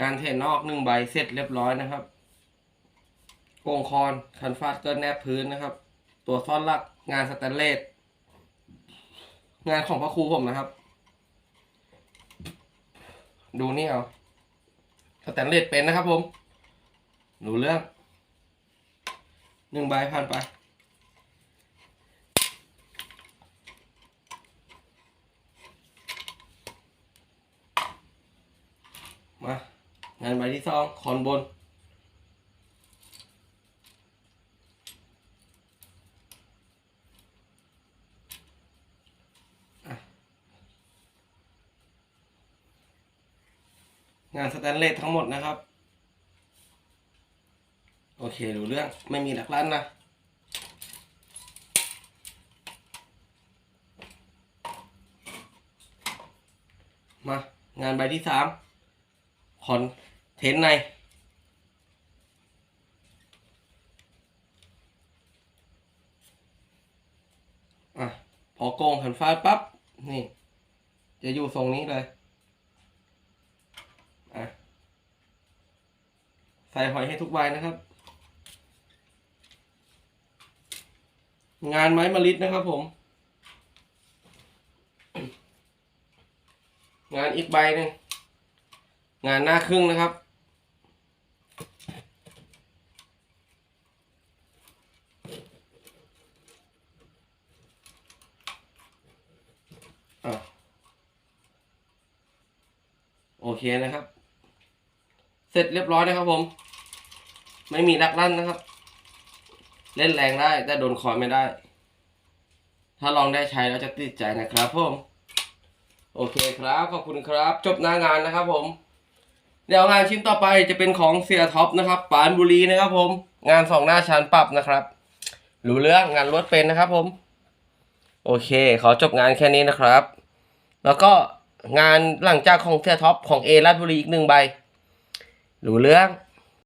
งานเทนอกหนึ่งใบเสร็จเรียบร้อยนะครับโกงคอนคันฟาดเกินแนบพื้นนะครับ ตัวซ่อนลักงานสแตนเลสงานของพระครูผมนะครับ ดูนี่เอาสแตนเลสเป็นนะครับผมดูเรื่องหนึ่งใบผ่านไปมา งานใบที่สองคอนบน งานสแตนเลสทั้งหมดนะครับ โอเครู้เรื่องไม่มีหลักลั่นนะมางานใบที่สามคอน เทนใน อะ พอโกงหันฟาปั๊บ นี่ จะอยู่ทรงนี้เลย อะ ใส่หอยให้ทุกใบนะครับ งานไม้มะลิดนะครับผม งานอีกใบหนึ่งงานหน้าครึ่งนะครับ โอเคนะครับ เสร็จเรียบร้อยนะครับผม ไม่มีรักลั่นนะครับ เล่นแรงได้แต่โดนคอยไม่ได้ ถ้าลองได้ใช้แล้วจะติดใจนะครับผมโอเคครับขอบคุณครับ จบหน้างานนะครับผม เดี๋ยวงานชิ้นต่อไปจะเป็นของเสียท็อปนะครับปานบุรีนะครับผม งานสองหน้าชั้นปรับนะครับรู้เรื่องงานรถเป็นนะครับผม โอเค ขอจบงานแค่นี้นะครับ แล้วก็ งานหลังจากของเสียท็อปของเอราชบุรีอีกหนึ่งใบหรูเรื่อง